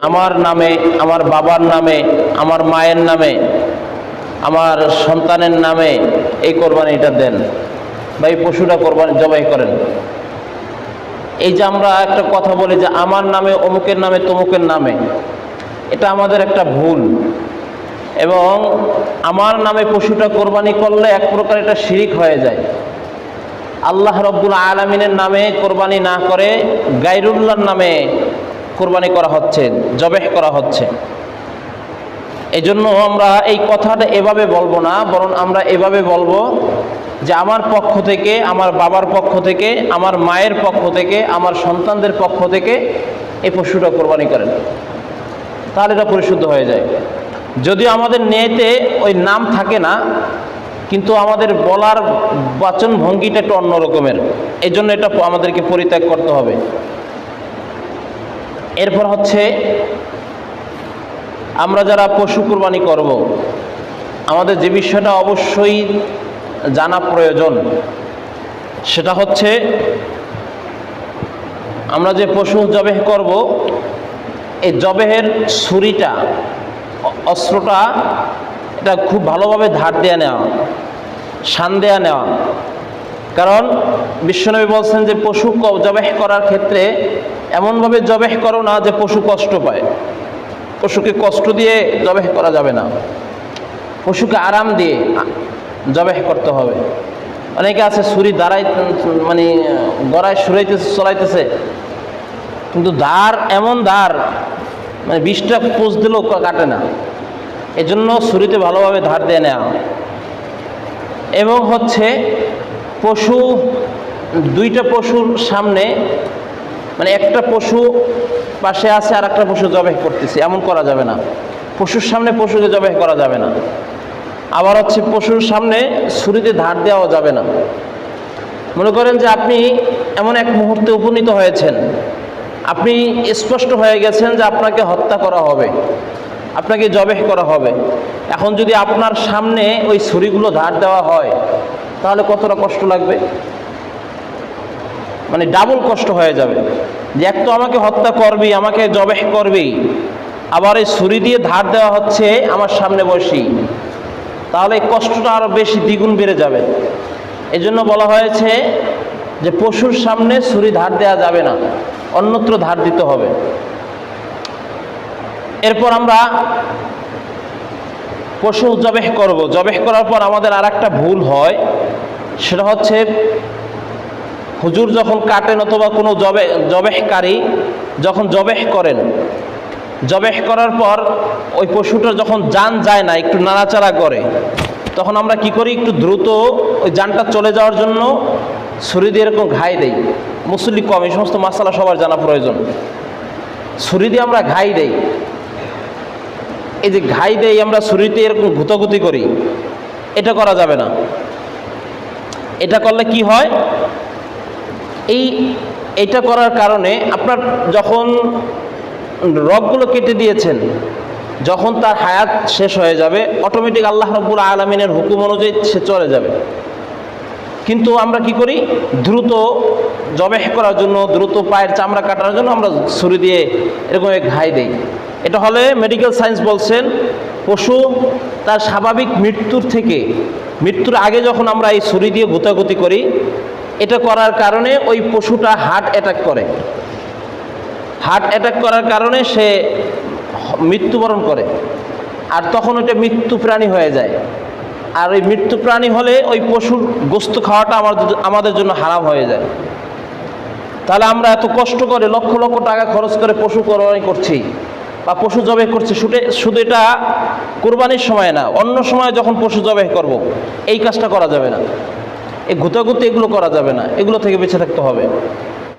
আমার নামে, আমার বাবার নামে, আমার মায়ের নামে, আমার সন্তানের নামে এই কোরবানিটা দেন। বা এই পশুটা কোরবানি জবাই করেন। এই যে আমরা একটা কথা বলি যে আমার নামে, অমুকের নামে, তমুকের নামে, এটা আমাদের একটা ভুল। এবং আমার নামে পশুটা কোরবানি করলে এক প্রকার এটা শিরিক হয়ে যায়। আল্লাহ রব্বুল আলমিনের নামে কোরবানি না করে গাইরুল্লাহর নামে কোরবানি করা হচ্ছে, জবেহ করা হচ্ছে। এই জন্য আমরা এই কথাটা এভাবে বলব না, বরং আমরা এভাবে বলব যে আমার পক্ষ থেকে, আমার বাবার পক্ষ থেকে, আমার মায়ের পক্ষ থেকে, আমার সন্তানদের পক্ষ থেকে এই পশুটা কোরবানি করেন। তাহলে এটা পরিশুদ্ধ হয়ে যায়। যদিও আমাদের নেতে ওই নাম থাকে না, কিন্তু আমাদের বলার বাচন ভঙ্গিটা একটু অন্য রকমের। এই জন্য এটা আমাদেরকে পরিত্যাগ করতে হবে। এরপর হচ্ছে, আমরা যারা পশু কোরবানি করব, আমাদের যে বিষয়টা অবশ্যই জানা প্রয়োজন। সেটা হচ্ছে, আমরা যে পশু জবেহ করব, এই জবেহের ছুরিটা, অস্ত্রটা, এটা খুব ভালোভাবে ধার দেওয়া নেওয়া, শান দেয়া নেওয়া। কারণ, বিশ্বনবী বলছেন যে পশু জবেহ করার ক্ষেত্রে এমনভাবে জবেহ করো না যে পশু কষ্ট পায়। পশুকে কষ্ট দিয়ে জবেহ করা যাবে না। পশুকে আরাম দিয়ে জবেহ করতে হবে। অনেকে আছে, ছুরি দাঁড়াই মানে গড়ায় সুরাইতেছে, চলাইতেছে। কিন্তু ধার এমন ধার মানে বিষটা পোষ দিলেও কাটে না। এজন্য ছুরিতে ভালোভাবে ধার দিয়ে নেওয়া। এবং হচ্ছে পশু, দুইটা পশুর সামনে মানে একটা পশু পাশে আছে আর একটা পশু জবাই করতেছে, এমন করা যাবে না। পশুর সামনে পশুকে জবাই করা যাবে না। আবার হচ্ছে পশুর সামনে ছুরিতে ধার দেওয়া যাবে না। মনে করেন যে আপনি এমন এক মুহূর্তে উপনীত হয়েছেন। আপনি স্পষ্ট হয়ে গেছেন যে আপনাকে হত্যা করা হবে, আপনাকে জবেহ করা হবে। এখন যদি আপনার সামনে ওই ছুরিগুলো ধার দেওয়া হয়, তাহলে কতটা কষ্ট লাগবে? মানে ডাবল কষ্ট হয়ে যাবে। যে এক তো আমাকে হত্যা করবি, আমাকে জবেহ করবি, আবার এই ছুরি দিয়ে ধার দেওয়া হচ্ছে আমার সামনে বসি তাহলে কষ্টটা আরও বেশি দ্বিগুণ বেড়ে যাবে। এই জন্য বলা হয়েছে যে পশুর সামনে ছুরি ধার দেওয়া যাবে না, অন্যত্র ধার দিতে হবে। এরপর আমরা পশু জবেহ করব। জবেহ করার পর আমাদের আর একটা ভুল হয়, সেটা হচ্ছে হুজুর যখন কাটেন অথবা কোনো জবে, জবেহকারী যখন জবেহ করেন, জবেহ করার পর ওই পশুটা যখন যান যায় না, একটু নাড়াচাড়া করে, তখন আমরা কি করি? একটু দ্রুত ওই যানটা চলে যাওয়ার জন্য ছুরি দিয়ে এরকম ঘাই দেই। মুসল্লি কম, এই সমস্ত মশালা সবার জানা প্রয়োজন। ছুরি দিয়ে আমরা ঘাই দেই। এই যে ঘাই দেই, আমরা ছুরিতে এরকম গুতাগুতি করি। এটা করা যাবে না। এটা করলে কি হয়? এই, এটা করার কারণে আপনার যখন রগগুলো কেটে দিয়েছেন, যখন তার হায়াত শেষ হয়ে যাবে অটোমেটিক আল্লাহ রব্বুল আলমিনের হুকুম অনুযায়ী সে চলে যাবে। কিন্তু আমরা কি করি? দ্রুত জবেহ করার জন্য, দ্রুত পায়ের চামড়া কাটার জন্য আমরা ছুরি দিয়ে এরকম এক ঘাই দেই। এটা হলে মেডিকেল সায়েন্স বলছেন, পশু তার স্বাভাবিক মৃত্যুর থেকে, মৃত্যুর আগে যখন আমরা এই ছুরি দিয়ে গুতাগুতি করি এটা করার কারণে ওই পশুটা হার্ট অ্যাটাক করে। হার্ট অ্যাটাক করার কারণে সে মৃত্যুবরণ করে। আর তখন ওইটা মৃত্যু প্রাণী হয়ে যায়। আর ওই মৃত্যু প্রাণী হলে ওই পশুর গোস্ত খাওয়াটা আমাদের আমাদের জন্য হারাম হয়ে যায়। তাহলে আমরা এত কষ্ট করে লক্ষ লক্ষ টাকা খরচ করে পশু কোরবানি করছি বা পশু জবে করছি, শুধু শুধু এটা কোরবানির সময় না, অন্য সময় যখন পশু জবে করব, এই কাজটা করা যাবে না। এই গুতাগুতি এগুলো করা যাবে না। এগুলো থেকে বেঁচে থাকতে হবে।